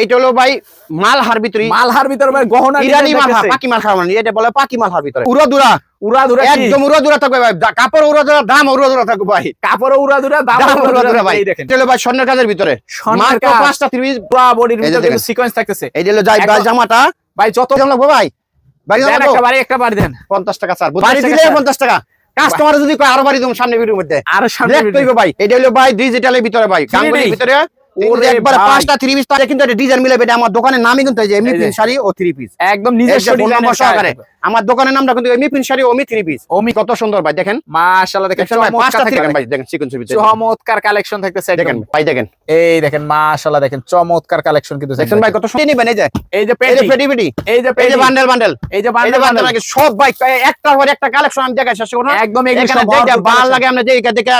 এইটা হলো ভাই মালহার ভিতরে মালহার ভিতরে ভাই গহনা ইরানি মালহা পাকি মালহা মানে এটা বলে পাকি মালহার ভিতরে। উড়া দুরা উড়া দুরা কি? একদম উড়া থাকবে ভাই কাপড় উড়া দাম উড়া দুরা থাকবে ভাই। কাপড় উড়া দাম দাম উড়া উড়া দুরা দুরা ভাই এটা হলো ভাই স্বর্ণের কাজের ভিতরে। মাত্র পাঁচটা ত্রিশ পুরা বডির ভিতরে সিকোয়েন্স থাকতেছে। এই হলো যাই জামাটা। ভাই যত লাগবে ভাই? বাড়ি একটা বাড়ি একটা বাড়ি দেন। পঞ্চাশ টাকা স্যার বাড়ি টাকা দিলে কাস্টমার যদি কয় আরও বাড়ি দেবো সামনে ভিডিওর মধ্যে। আর সামনে ভাই। এটা হলো ভাই ডিজিটালের ভিতরে ভাই। 3D গাঙ্গুলির ভিতরে। একবার পাঁচটা থ্রি পিস তাহলে কিন্তু ডিজাইন মিলাবে আমার দোকানের নামই কিন্তু এমনি প্রিন্ট শাড়ি ও থ্রি পিস একদম নিজস্ব ডিজাইনের সহকারে। আমার দোকানের নামটা কিন্তু এমনি প্রিন্ট শাড়ি ওমি থ্রি পিস ওমি কত সুন্দর ভাই দেখেন। মাশাআল্লাহ দেখেন দেখেন পাঁচটা চমৎকার ভাই দেখেন সিকোয়েন্সের ভিতরে চমৎকার কালেকশন থাকতেছে দেখেন ভাই দেখেন। এই দেখেন মাশাআল্লাহ দেখেন চমৎকার কালেকশন কিন্তু দেখেন ভাই কত সুন্দর নিবেন এই যে। এই যে পেটি এই যে এই যে বান্ডেল বান্ডেল এই যে বান্ডেল বান্ডেল বান্ডেল সব ভাই একটার পর একটা কালেকশন আমি দেখাই শেষ করব একদম এখানে ভালো লাগে আপনি যে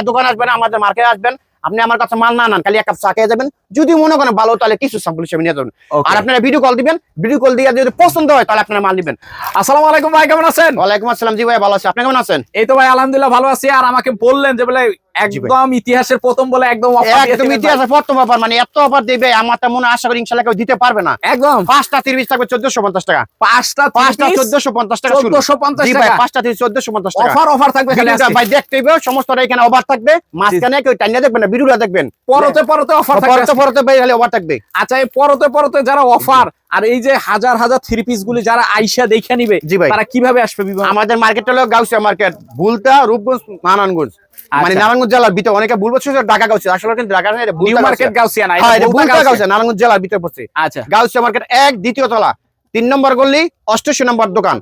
দোকান আসবেন আমাদের মার্কেটে আসবেন। আপনি আমার কাছে মাল না নেন খালি এক কাপ চা খেয়ে যাবেন। যদি মনে করেন ভালো তাহলে কিছু স্যাম্পল হিসেবে নিয়ে যাবেন। আর আপনারা ভিডিও কল দিবেন ভিডিও কল দিয়ে যদি পছন্দ হয় তাহলে আপনারা মাল নিবেন। আসসালামু আলাইকুম ভাই কেমন আছেন? ওয়ালাইকুম আসসালাম জি ভাই ভালো আছি। আপনি কেমন আছেন? এই তো ভাই আলহামদুলিল্লাহ ভালো আছি। আর আমাকে বললেন যে বলে একদম ইতিহাসের প্রথম বলে একদম একদম দিয়েছিলেন ভাই। ইতিহাসে প্রথম অফার মানে এত অফার দিবে আমার তো মনে আশা করি ইনশাল্লাহ কেউ দিতে পারবে না। একদম। পাঁচটা তিরিশ থাকবে চোদ্দশো পঞ্চাশ টাকা। পাঁচটা পাঁচটা চোদ্দশো পঞ্চাশ টাকা চোদ্দশো পঞ্চাশ টাকা। পাঁচটা তিরিশ চোদ্দশো পঞ্চাশ টাকা। অফার অফার থাকবে ভাই দেখতে হবে সমস্তটা এখানে অফার থাকবে। মাঝখানে কেউ টাইনা দেখবেন না ভিডিওটা দেখবেন। পরতে পরতে অফার থাকবে পরতে পরতে ভাই খালি অফার থাকবে। আচ্ছা এই পরতে পরতে যারা অফার আর এই যে হাজার হাজার থ্রি পিস গুলি যারা আইসা দেখে নিবে। তারা কীভাবে আসবে আমাদের মার্কেট হলো গাউসিয়া মার্কেট ভুলতা রূপগঞ্জ নারায়ণগঞ্জ মানে আচ্ছা। নারায়ণগঞ্জ জেলার ভিতরে অনেকে ভুল বলছে ঢাকা গাউসিয়া। আসলে কিন্তু ঢাকা না এটা নিউ মার্কেট গাউসিয়া। না হ্যাঁ এটা গাউসিয়া। গাউসিয়া নারায়ণগঞ্জ জেলার ভিতরে পড়ছে আচ্ছা। গাউসিয়া মার্কেট এক দ্বিতীয় তলা তিন নম্বর গল্লি অষ্টআশি নম্বর দোকান।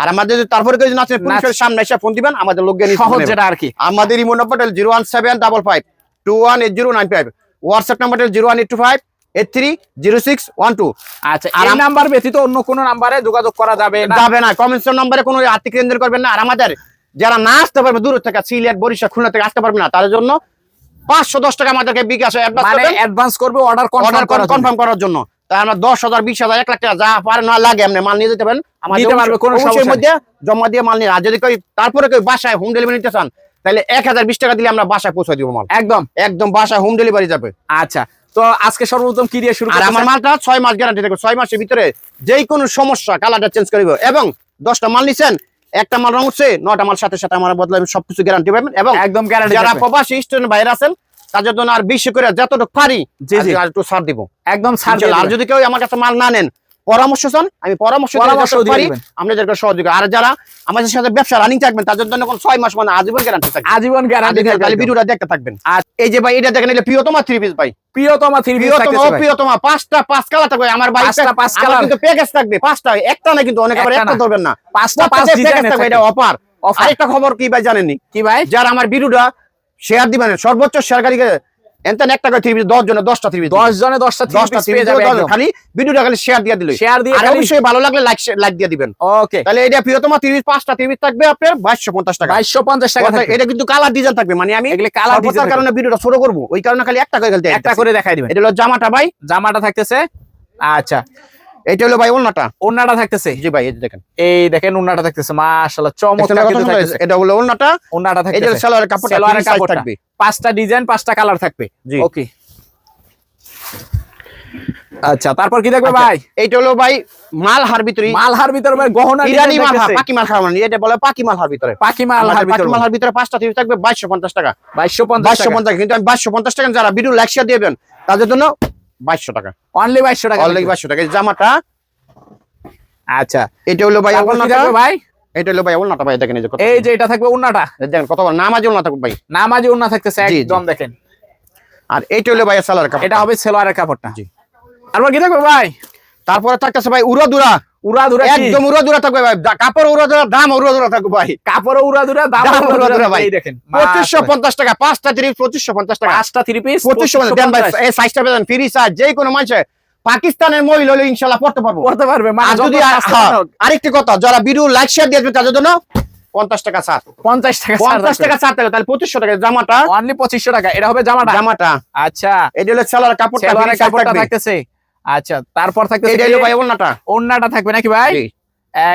আর আমাদের তারপরে কেউ নাচের পুলিশের সামনে এসে ফোন দিবেন আমাদের লোক সহজ যেটা আর কি। আমাদের imo number zero one seven double five two one eight zero nine five WhatsApp number zero one eight two five eight three zero six one two আচ্ছা আর নাম্বার ব্যতীত অন্য কোন নাম্বারে যোগাযোগ করা যাবে না? যাবে না। কমেন্টসের নম্বরে কোনো আর্থিক লেনদেন করবেন না। আর আমাদের যারা না আসতে পারবে দূর থেকে সিলেট বরিশাল খুলনা থেকে আসতে পারবে না তাদের জন্য পাঁচশো দশ টাকা আমাদেরকে বিকাশে মানে অ্যাডভান্স করবে অর্ডার কনফার্ম করার জন্য। তাই আমরা দশ হাজার বিশ হাজার এক লাখ টাকা যা পারে না লাগে আপনি মাল নিয়ে যেতে পারেন। আমাদের দিতে পারবে, কোনো অবশ্যই সমস্যা নেই। মধ্যে জমা দিয়ে মাল নিয়ে আর যদি কেউ তারপরে কেউ বাসায় হোম ডেলিভারি নিতে চান তাহলে এক হাজার বিশ টাকা দিলে আমরা বাসায় পৌঁছে দিব মাল। একদম। একদম বাসায় হোম ডেলিভারি যাবে। আচ্ছা তো আজকে সর্বপ্রথম কি দিয়ে শুরু আর আমার মালটা ছয় মাস গ্যারান্টি থাকবে। ছয় মাসের ভিতরে যে কোনো সমস্যা কালারটা চেঞ্জ করিব এবং দশটা মাল নিছেন একটা মাল রং উঠছে নটা মাল সাথে সাথে আমার বদলে সবকিছু গ্যারান্টি পাবেন। এবং একদম গ্যারান্টি যারা প্রবাসী স্টুডেন্ট বাইরে আছেন তাদের জন্য আর বেশি করে যতটুকু পারি একটু ছাড় দিব। একদম ছাড় আর যদি কেউ আমার কাছে মাল না নেন পরামর্শ চান আমি পরামর্শ পরামর্শ পারি দিবেন। আপনাদেরকে সহযোগী। আর যারা আমাদের সাথে ব্যবসা রানিং থাকবেন তাদের জন্য কোন ছয় মাস মানে আজীবন গ্যারান্টি থাকবে। আজীবন গ্যারান্টি ভিডিওটা দেখতে থাকবেন। আর এই যে ভাই এটা দেখেন এটা প্রিয়তমা থ্রি পিস ভাই। প্রিয়তমা থ্রি পিস প্রিয়তমা অপ্রিয়তমা পাঁচটা পাঁচ কালার থাকবে। আমার ভাই পাঁচটা পাঁচ আমার কিন্তু প্যাকেজ থাকবে। পাঁচটা একটা না কিন্তু অনেক আবার একটা না। ধরবেন না। পাঁচটা পাঁচ থাকবে এটা অফার অফার আরেকটা খবর কি ভাই জানেননি? কি ভাই? যারা আমার ভিডিওটা শেয়ার দিবেন সর্বোচ্চ শেয়ারকারীকে এনতেন একটা করে থ্রি পিস দশ জনে দশটা থ্রি পিস দশ জনে দশটা থ্রি দশটা থ্রি পিস খালি ভিডিওটা খালি শেয়ার দিয়ে দিলে। শেয়ার দিয়ে আর অবশ্যই ভালো লাগলে লাইক লাইক দিয়ে দিবেন। ওকে তাহলে এটা প্রিয়তমা থ্রি পিস পাঁচটা থ্রি পিস থাকবে আপনার বাইশশো পঞ্চাশ টাকা। বাইশশো পঞ্চাশ টাকা এটা কিন্তু কালার ডিজাইন থাকবে মানে আমি এগুলি কালার কারণে ভিডিওটা ছোট করব। ওই কারণে খালি একটা করে একটা করে দেখাই দিবেন। এটা হলো জামাটা ভাই। জামাটা থাকতেছে। আচ্ছা। এটা হলো ভাই ওন্নাটা ওন্নাটা থাকতেছে। জি ভাই এই দেখেন। এই দেখেন ওন্নাটা থাকতেছে মাশাআল্লাহ চমৎকার কিন্তু থাকতেছে। এটা হলো ওন্নাটা ওন্নাটা এটা থাকতেছে। সালোয়ারের কাপড়টা সালোয়ারের কাপড়টা। থাকবে। পাঁচটা ডিজাইন পাঁচটা কালার থাকবে। জি। ওকে। আচ্ছা তারপর কি দেখবে আচ্ছা, ভাই? এইটা হলো ভাই মালহার ভিতরে। মালহার ভিতরে ভাই গহনা ইরানি পাকি মালহা মানে এটা বলে পাকি মালহার ভিতরে। পাকি মালহার আমাদের পাকি ভিতরে। মালহার ভিতরে পাঁচটা থ্রি থাকবে বাইশশো পঞ্চাশ টাকা। বাইশশো পঞ্চাশ বাইশশো পঞ্চাশ কিন্তু আমি বাইশশো পঞ্চাশ টাকা যারা ভিডিও লেকচার দিবেন তাদের জন্য বাইশশো টাকা। অনলি বাইশশো টাকা অনলি বাইশশো টাকা। জামাটা আচ্ছা এটা হলো ভাই ভাই? এটা হলো ভাই ওন্নাটা ভাই দেখেন এই যে এটা থাকবে দেখেন কত নামাজি থাকবে ভাই। নামাজি থাকতেছে। একদম দেখেন। আর এইটা হলো ভাই সালোয়ার কাপড় এটা হবে সালোয়ারের কাপড়টা। জি। কি থাকবে ভাই? তারপরে থাকতেছে ভাই উড়া দুরা উড়া একদম উড়া থাকবে ভাই। কাপড় উড়া দাম উড়া থাকবে ভাই। কাপড় উড়া দাম দাম উড়া উড়া দুরা দুরা ভাই। দেখেন পঁচিশশো পঞ্চাশ টাকা পাঁচটা তিরিশ পঁচিশশো টাকা। পাঁচটা থ্রি পিস পঁচিশশো পঞ্চাশ। দেন ভাই এই সাইজটা পেলেন ফ্রি সাইজ যে কোনো মানুষে। পাকিস্তানের মহিলা হলে ইনশাল্লাহ পড়তে পারব। করতে পারবে মানে যদি হ্যাঁ, আরেকটি কথা যারা ভিডিও লাইক শেয়ার দিয়ে তাদের জন্য পঞ্চাশ টাকা ছাড়। পঞ্চাশ টাকা পঞ্চাশ টাকা ছাড় থাকবে তাহলে পঁচিশশো টাকা জামাটা। অনলি পঁচিশশো টাকা এটা হবে জামাটা। জামাটা। আচ্ছা। এটা হলো সেলোয়ারের কাপড়টা থাকতেছে। আচ্ছা তারপর থাকতেছে এটা হলো ভাই ওন্নাটা ওন্নাটা থাকবে নাকি ভাই?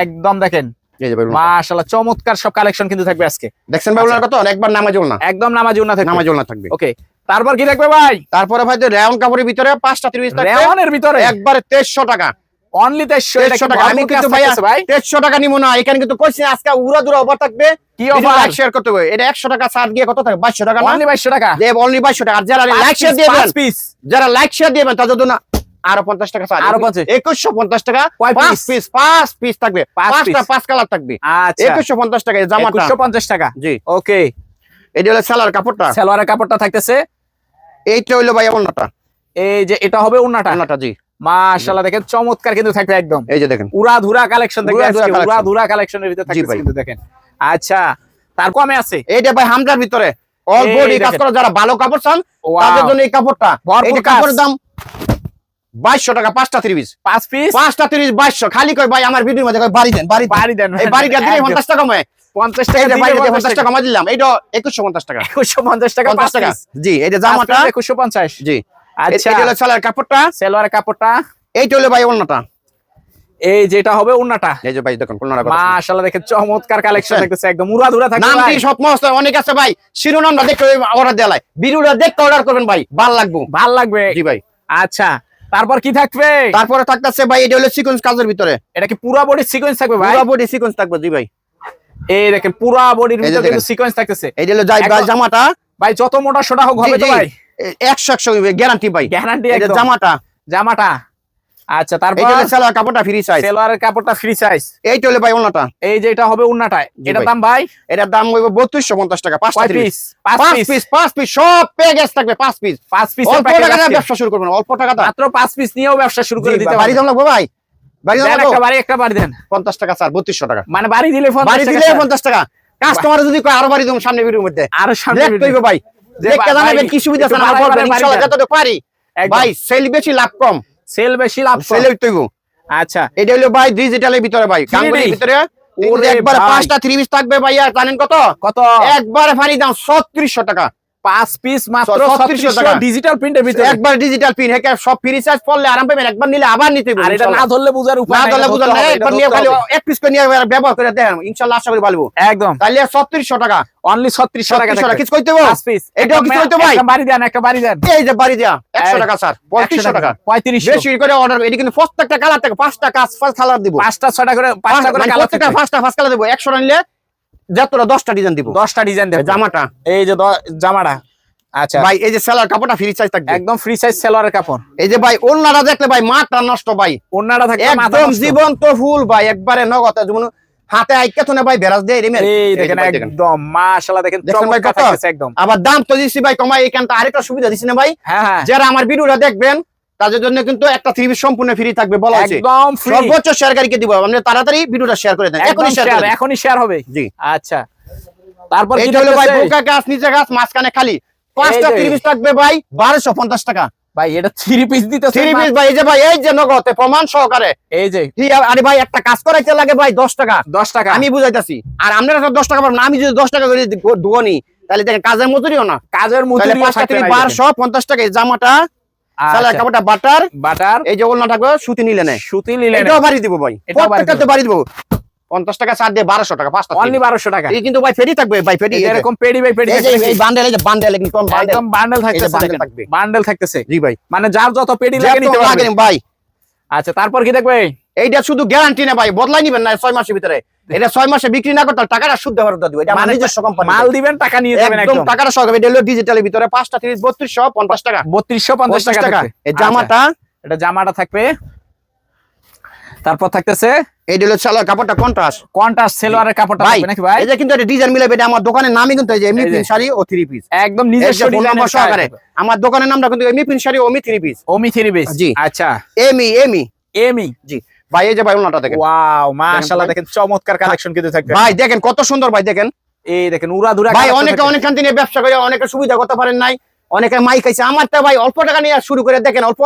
একদম দেখেন। এই যে ভাই ওন্নাটা। মাশাআল্লাহ চমৎকার সব কালেকশন কিন্তু থাকবে আজকে। দেখছেন ভাই ওনার কত একবার নামাজ ওলনা একদম নামাজি ওন্না থাকবে। নামাজ ওলনা থাকবে। ওকে তারপর কি থাকবে ভাই? তারপরে ভাই রেওন কাপড়ের ভিতরে পাঁচটা ত্রিশ থাকবে। ভিতরে? একবারে তেইশশো টাকা। অনলি তেইশশো তেইশশো টাকা। আমি কিন্তু ভাই ভাই? তেইশশো টাকা না। এখানে কিন্তু কইছি আজকে উড়া দুরা অফার থাকবে। কি অফার? লাইক শেয়ার করতে হবে। এটা একশো টাকা সার গিয়ে কত টাকা না? অনলি টাকা? যে অনলি টাকা। আর যারা লাইক শেয়ার দিবেন পিস যারা লাইক শেয়ার দিবেন তাদের জন্য আরও পঞ্চাশ টাকা আরও 50 একুশশো পঞ্চাশ টাকা পাঁচ? পিস পাঁচ পিস থাকবে। পাঁচটা পাঁচ কালার থাকবে। আচ্ছা। একুশশো পঞ্চাশ টাকা এই একুশশো পঞ্চাশ টাকা? জি। ওকে। এটা হলো সালার কাপড়টা। কাপড়টা থাকতেছে। এইটা হইল ভাই এই যে এটা হবে জি। মাশাআল্লাহ দেখেন চমৎকার কিন্তু থাকবে একদম। এই যে দেখেন। উড়া ধুরা কালেকশন উড়া ধুরা কালেকশনের ভিতরে ভাই। কিন্তু দেখেন। আচ্ছা তার কমে আছে? এইটা ভাই হামজার ভিতরে। অল বডি কাজ করা যারা ভালো কাপড় চান তাদের জন্য এই কাপড়টা। কাজ। কাপড়ের দাম বাইশশো টাকা পাঁচটা ত্রিশ পাঁচ পিস পাঁচটা ত্রিশ বাইশশো। খালি কই ভাই আমার ভিডিওর মধ্যে বাড়ি দেন বাড়ি বাড়ি দেন এই বাড়িটা দিলে পঞ্চাশ টাকা কমে পঞ্চাশ টাকা যে বাড়ি দিলে পঞ্চাশ টাকা কমে দিলাম এইটা একুশশো পঞ্চাশ টাকা। একুশশো পঞ্চাশ টাকা পঞ্চাশ টাকা। টাকা জি এই জামাটা একুশশো পঞ্চাশ। জি। আচ্ছা। এটা হলো সালার কাপড়টা। এইটা হলো ভাই অন্যটা এই যেটা হবে এই যে ভাই দেখুন মাশাআল্লাহ চমৎকার কালেকশন দেখতেছে একদম উড়া ধুরা অনেক আছে ভাই। শিরোনামটা দেখতে অর্ডার লাগে ভিডিওটা দেখতে অর্ডার করবেন ভাই। ভালো লাগবো। ভালো লাগবে। জি ভাই। আচ্ছা তারপর কি থাকবে? তারপরে থাকতেছে ভাই এটা হলো সিকোয়েন্স কাজের ভিতরে। এটা কি পুরো বডি সিকোয়েন্স থাকবে ভাই? পুরো বডি সিকোয়েন্স থাকবে জি ভাই। এই দেখেন পুরো বডির ভিতরে কিন্তু সিকোয়েন্স থাকতেছে। এই হলো যাই ভাই জামাটা। ভাই যত মোটা সোটা হোক হবে তো। ভাই। একশো একশো গ্যারান্টি ভাই। গ্যারান্টি এটা জামাটা। জামাটা। আচ্ছা তারপর সালোয়ার কাপড়টা ফ্রি সাইজ সেলোয়ারের কাপড়টা ফ্রি সাইজ এইটা হলো ভাই এই যে এটা হবে উন্নাটায় জি এটার দাম ভাই? এটার দাম হইব বত্রিশশো পঞ্চাশ টাকা পাঁচটা পিস পাঁচ পাঁচ পিস পিস পাঁচ পিস সব প্যাকেজ থাকবে পিস পাঁচ পিস অল্প টাকা ব্যবসা শুরু করবেন অল্প টাকা মাত্র পিস নিয়েও ব্যবসা শুরু করে দিতে বাড়ি পারি দাম লাগবে ভাই। বাড়ি দাম লাগবে? একটা বাড়ি একটা বাড়ি দেন। পঞ্চাশ টাকা স্যার বত্রিশশো টাকা। মানে বাড়ি দিলে ফোন বাড়ি দিলে পঞ্চাশ টাকা। কাস্টমার যদি কয় আরও বাড়ি দেবো সামনে ভিডিওর মধ্যে। আর সামনে ভাই। দেখতে জানাবেন কি সুবিধা আছে না বলবেন ইনশাআল্লাহ যতটুকু পারি। ভাই সেল বেশি লাভ কম। সেল বেশি লাভ সেল হইতো আচ্ছা। এটা হলো ভাই ডিজিটালের ভিতরে ভাই গাঙ্গুলির ভিতরে। একবার পাঁচটা থ্রি পিস থাকবে ভাইয়া জানেন কত? কত? একবারে ফানি দাম ছত্রিশশো টাকা। পাঁচ পিস মাত্র 3600 টাকা। ডিজিটাল প্রিন্টের ভিতরে। একবার ডিজিটাল পিন হেকে সব ফ্রি চার্জ পড়লে আরাম পাবেন একবার নিলে আবার নিতে হবে আর এটা না ধরলে বুঝার উপায় না ধরলে এটা না একবার নিয়ে খালি এক পিস করে নিয়ে ব্যবহার করে দেখেন ইনশাআল্লাহ আশা করি ভালো একদম। তাহলে ছত্রিশশো টাকা। অনলি ছত্রিশশো টাকা ছত্রিশশো টাকা থাকবে। কিছু কইতে হবে পাঁচ পিস এটাও কিছু হইতে ভাই? একটা বাড়ি দেন একটা বাড়ি দেন। এই যে বাড়ি দেয়া একশো এই, টাকা স্যার পঁয়ত্রিশশো টাকা। পঁয়ত্রিশশো। বেশি করে অর্ডার এটি কিন্তু প্রত্যেকটা কালার থেকে পাঁচটা কাজ পাঁচ কালার দিব। পাঁচটা ছয়টা করে পাঁচটা করে মানে কালার প্রত্যেকটা পাঁচটা পাঁচ কালার দিব। একশো নিলে যতটা দশটা ডিজাইন দিব। দশটা ডিজাইন দেবে জামাটা। এই যে জামাটা। আচ্ছা। ভাই এই যে সেলার কাপড়টা ফ্রি চার্জ থাকবে। একদম ফ্রি সাইজ সেলোয়ারের কাপড়। এই যে ভাই ওনারা দেখলে ভাই মাথা নষ্ট ভাই। ওন্নাটা থাকবে একদম জীবন্ত ফুল ভাই একবারে নগদ। যেমন হাতে আইকে তো না ভাই দেয় এই দেখেন একদম মাশাআল্লাহ দেখেন দেখছেন চমৎকার কত? একদম। আবার দাম তো দিচ্ছি ভাই কমাই এখানটা আরেকটা সুবিধা দিচ্ছি না ভাই? হ্যাঁ হ্যাঁ। যারা আমার ভিডিওটা দেখবেন তাদের জন্য কিন্তু একটা থ্রি পিস সম্পূর্ণ ফ্রি থাকবে বলা হয়েছে। একদম ফ্রি সর্বোচ্চ শেয়ারকারীকে দিব। আপনি তাড়াতাড়ি ভিডিওটা শেয়ার করে দেন। এখনই শেয়ার শেয়ার এখনই শেয়ার হবে। জি। আচ্ছা। তারপর কি এইটা হলো ভাই বোকা গাছ নিচে গাছ মাঝখানে খালি। পাঁচটা থ্রি পিস থাকবে ভাই বারোশো পঞ্চাশ টাকা। ভাই এটা থ্রি পিস দিতেছে থ্রি পিস ভাই এই যে ভাই এই যে নগদে প্রমাণ সহকারে। এই যে। কি আরে ভাই একটা কাজ করাইতে লাগে ভাই দশ টাকা। 10 টাকা। আমি বুঝাইতাছি। আর আপনারা তো দশ টাকা পাবেন আমি যদি দশ টাকা করে দুয়ানি তাহলে দেখেন কাজের মজুরিও না। কাজের মজুরি পাঁচটা থেকে বারোশো পঞ্চাশ টাকা এই জামাটা সালার কাপড়টা বাটার। বাটার। এই যে ওলনা থাকবে সুতি নিলে নেয় সুতি লিলেন এটাও বাড়ি দিব ভাই। প্রত্যেকটাতে বাড়ি দিব। পঞ্চাশ টাকা ছাড় দিয়ে বারোশো টাকা পাঁচটা অনলি বারোশো টাকা। এই কিন্তু ভাই ফেরি থাকবে ভাই ফেরি এরকম পেডি ভাই পেডি এই বান্ডেল এই যে বান্ডেল একদম একদম বান্ডেল থাকতেছে থাকবে। বান্ডেল থাকতেছে। জি ভাই। মানে যার যত পেডি লাগে নিতে পারবে। ভাই। আচ্ছা তারপর কি দেখবে? এইটা শুধু গ্যারান্টি না ভাই বদলাই নিবেন না ছয় মাসের ভিতরে। এটা ছয় মাসে বিক্রি না করতে টাকাটা শুদ্ধ ফেরত দিব এটা আমার মানে নিজস্ব কোম্পানি মাল দিবেন টাকা নিয়ে যাবেন একদম টাকাটা সহ এটা হলো ডিজিটালের ভিতরে পাঁচটা তিরিশ বত্রিশশো পঞ্চাশ টাকা। 3250 টাকা এই আচ্ছা, জামাটা এটা জামাটা থাকবে। তারপর থাকতেছে এই হলো সালোয়ার কাপড়টা কন্ট্রাস্ট কন্ট্রাস্ট সেলোয়ারের কাপড়টা থাকবে নাকি ভাই? এই যে কিন্তু একটা ডিজাইন মিলাবে এটা আমার দোকানের নামই কিন্তু এই যে এমনি পিন শাড়ি ও থ্রি পিস একদম নিজস্ব ফোন সহকারে। আমার দোকানের নামটা কিন্তু এমনি পিন শাড়ি ওমি থ্রি পিস ওমি থ্রি পিস জি। আচ্ছা। এমি এমি এমি জি। ভাই এই যে ভাই ওনাটা দেখেন। ওয়াও মাশাআল্লাহ দেখেন চমৎকার কালেকশন কিন্তু থাকবে। ভাই দেখেন কত সুন্দর ভাই দেখেন। এই দেখেন উড়া দুরা ভাই অনেকে অনেক খান দিনে ব্যবসা করে অনেকে সুবিধা করতে পারেন নাই। অনেকে মাই খাইছে। আমার তো ভাই অল্প টাকা নিয়ে শুরু করে দেখেন অল্প।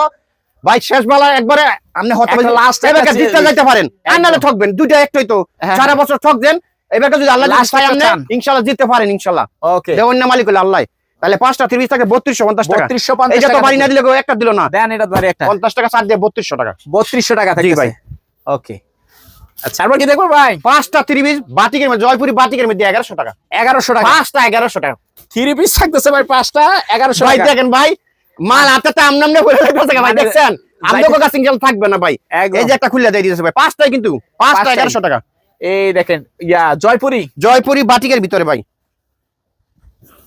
ভাই শেষ বেলা একবারে আপনি হতে একটা last এবার জিততে যাইতে পারেন। আর একদম। ঠকবেন দুইটা একটাই তো। হ্যাঁ। সারা বছর ঠক দেন এবার যদি আল্লাহ যদি Last আপনি চান। ইনশাল্লাহ জিততে পারেন ইনশাল্লাহ ওকে যে অন্য মালিক হলে আল্লাহ। তাহলে পাঁচটা তিরিশ টাকা বত্রিশশো পঞ্চাশ টাকা। 3250 এইটা তো টাকা বাড়ি না দিলে একটা দিল না। দেন এটা পঞ্চাশ টাকা সার দিয়ে বত্রিশশো টাকা। 3200 টাকা ভাই। ওকে আচ্ছা তারপর কি দেখব ভাই। পাঁচটা থ্রি পিস বাটিকের মধ্যে জয়পুরি বাটিকের মধ্যে এগারোশো টাকা। এগারোশো টাকা। পাঁচটা এগারোশো টাকা। থ্রি পিস থাকতেছে ভাই পাঁচটা এগারোশো ভাই দেখেন ভাই মাল হাতে আম নামনে বলে রাখতেছে ভাই মানে দেখছেন? থাকবে না ভাই। এই যে একটা খুলে দিয়ে দিয়েছে ভাই পাঁচটাই কিন্তু পাঁচটা এগারোশো টাকা। এই দেখেন ইয়া জয়পুরি। জয়পুরি বাটিকের ভিতরে ভাই।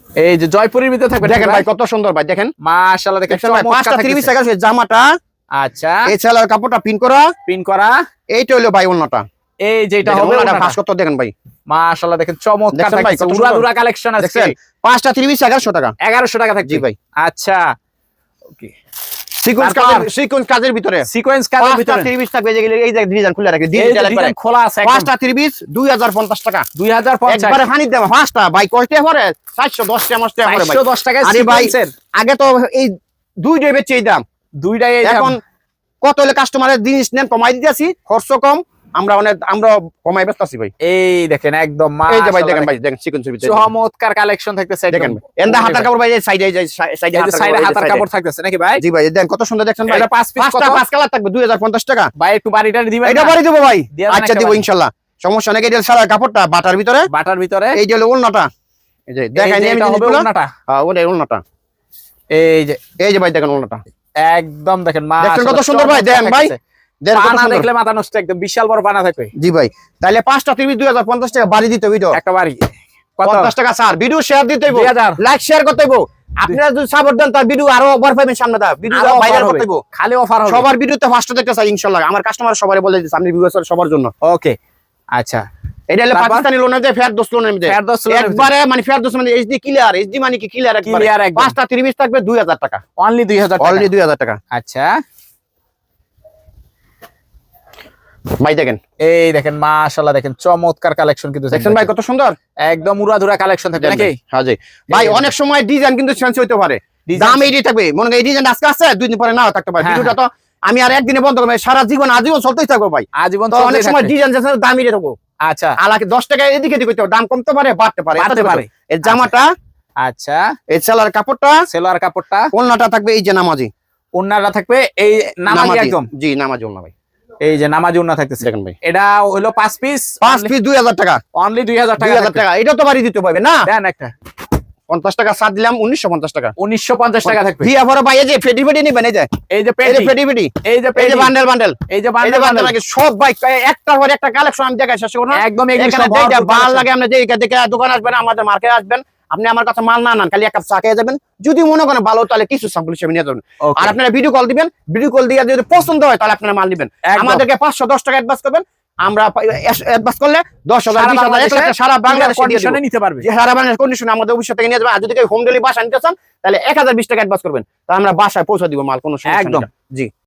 এই যে জয়পুরির ভিতরে থাকবে দেখেন ভাই কত সুন্দর ভাই দেখেন। মাশাআল্লাহ দেখেন পাঁচটা থ্রি পিস এগারোশো জামাটা আচ্ছা। এছাড়া কাপড়টা পিন করা। পিন করা। এইটা হলো ভাই অন্যটা এই যেটা হবে ফাঁস কত দেখেন ভাই। মাশাআল্লাহ দেখেন চমৎকার উড়া দুরা কালেকশন আছে। দেখছেন পাঁচটা থ্রি পিস এগারোশো টাকা। 1100 টাকা থাকবে। জি ভাই। আচ্ছা। ওকে সিকোয়েন্স কাজের সিকোয়েন্স কাজের ভিতরে। সিকোয়েন্স কাজের ভিতরে। থ্রি পিস থাকবে যেগুলো এই যে ডিজাইন খুলে রাখে ডিজিটাল ডিজাইন খোলা আছে পাঁচটা থ্রি পিস দুই হাজার পঞ্চাশ টাকা। 2050 একবারে হানি দেওয়া পাঁচটা। ভাই কয়টা পরে? চারশো দশ টাকা মাস টাকা ভাই 410 টাকায় আরে ভাই, আগে তো এই দুই ডে বেচে দাম দুইটাই এখন কত হলে কাস্টমারের জিনিস নেন কমাই দিতেছি খরচ কম আমরা অনেক আমরা কমাই বেচতেছি ভাই। এই দেখেন একদম এই যে ভাই দেখেন ভাই দেখেন ভিতরে চমৎকার কালেকশন থাকতেছে দেখেন এন্ডা হাতার কাপড় ভাই সাইডে সাইডে সাইডে হাতার কাপড় থাকতেছে নাকি ভাই? জি ভাই দেখেন কত সুন্দর দেখছেন ভাই। এটা পাঁচ পিস কত? পাঁচ কালার থাকবে দুই হাজার পঞ্চাশ টাকা। ভাই একটু বাড়িটা দিবেন এটা? বাড়ি দেবো ভাই। আচ্ছা দিব বাড়ি। ইনশাল্লাহ। সমস্যা নেই এটা সারা কাপড়টা বাটার ভিতরে। বাটার ভিতরে? এই যে হলো উলনাটা এই যে দেখাই এই। ওড়নাটা। হ্যাঁ, ওটাই উলনাটা এই যে। এই যে ভাই দেখেন উলনাটা একদম দেখেন দেখছেন কত সুন্দর ভাই? দেখেন ভাই। দেখলে মাথা নষ্ট একদম বিশাল বড় পানা থাকবে। জি ভাই তাহলে পাঁচটা টিভি দুই হাজার পঞ্চাশ টাকা বাড়ি দিতে ভিডিও একটা বাড়ি। পঞ্চাশ টাকা স্যার ভিডিও শেয়ার দিতে লাইক শেয়ার করতে আপনারা যদি সাপোর্ট দেন তার ভিডিও আরও অফার পাবেন সামনে দা ভিডিও ভাইরাল করতে। খালি অফার হবে। সবার ভিডিওতে ফার্স্ট দেখতে চাই ইনশাআল্লাহ আমার কাস্টমার সবাই বলে দিচ্ছে আমি ভিউয়ার্স সবার জন্য। ওকে আচ্ছা। এটা হলো? পাকিস্তানি লোনের যে লোনের মধ্যে। একবারে মানে মানে এইচডি ক্লিয়ার এইচডি মানে কি ক্লিয়ার একবারে? পাঁচটা ত্রিশ থাকবে দুই হাজার টাকা। অনলি 2000 টাকা। আচ্ছা। ভাই দেখেন। এই দেখেন মাশাআল্লাহ দেখেন চমৎকার কালেকশন কিন্তু দেখছেন ভাই কত সুন্দর? একদম উড়াধুরা কালেকশন থাকবে নাকি? হ্যাঁ জি। ভাই অনেক সময় ডিজাইন কিন্তু চেঞ্জ হইতে পারে। দাম এইটাই থাকবে মনে করেন এই ডিজাইন আজকে আছে দুই দিন পরে নাও থাকতে পারে। হ্যাঁ, ভিডিওটা তো আমি আর একদিনে বন্ধ করব সারা জীবন আজীবন চলতেই থাকব ভাই। আজীবন তো অনেক সময় ডিজাইন দাম এটাই থাকব। আচ্ছা। আলাকে দশ টাকা এদিকে এদিকে দাম কমতে পারে বাড়তে পারে বাড়তে পারে। কিছু। জামাটা আচ্ছা। এই সেলার কাপড়টা সেলোয়ার কাপড়টা। ওলনাটা থাকবে এই যে নামাজি। ওন্নাটা থাকবে এই নামাজি একদম? জি নামাজি ওলনা ভাই। এই যে নামাজি ওন্না থাকতেছে। দেখেন ভাই। এটা হলো পাঁচ পিস পাঁচ পিস দুই হাজার টাকা। অনলি দুই হাজার দুই টাকা টাকা। এটা তো বাড়ি দিতে পারবে না? দেন একটা। পঞ্চাশ টাকা সাত দিলাম উনিশশো পঞ্চাশ টাকা। উনিশশো পঞ্চাশ টাকা থাকবে। ভাই এই যে ফেটি ফেটি নিবেন এই যে। এই যে এই যে ফেটি ফেটি। এই যে এই যে বান্ডেল বান্ডেল। এই যে বান্ডেল বান্ডেল সব বাইক একটার পর একটা কালেকশন আমি দেখাই শেষ করব একদম ভালো লাগে আপনি দোকান আসবেন আমাদের মার্কেটে আসবেন আপনি আমার কাছে মাল না আনান খালি এক কাপ চা খেয়ে যাবেন। যদি মনে করেন ভালো তাহলে কিছু স্যাম্পল হিসেবে নিয়ে যাবেন। আর আপনারা ভিডিও কল দিবেন ভিডিও কল দিয়ে যদি পছন্দ হয় তাহলে আপনারা মাল নিবেন। আমাদেরকে পাঁচশো দশ টাকা অ্যাডভান্স করবেন আমরা অ্যাডভান্স করলে দশ হাজার বিশ হাজার সারা বাংলাদেশে। নিতে পারবে। সারা বাংলাদেশ কন্ডিশনে আমাদের অফিস থেকে নিয়ে যাবেন আর যদি হোম ডেলিভারি বাসা নিতে চান তাহলে এক হাজার বিশ টাকা অ্যাডভান্স করবেন। তাহলে আমরা বাসায় পৌঁছে দিব মাল কোনো সমস্যা একদম। জি।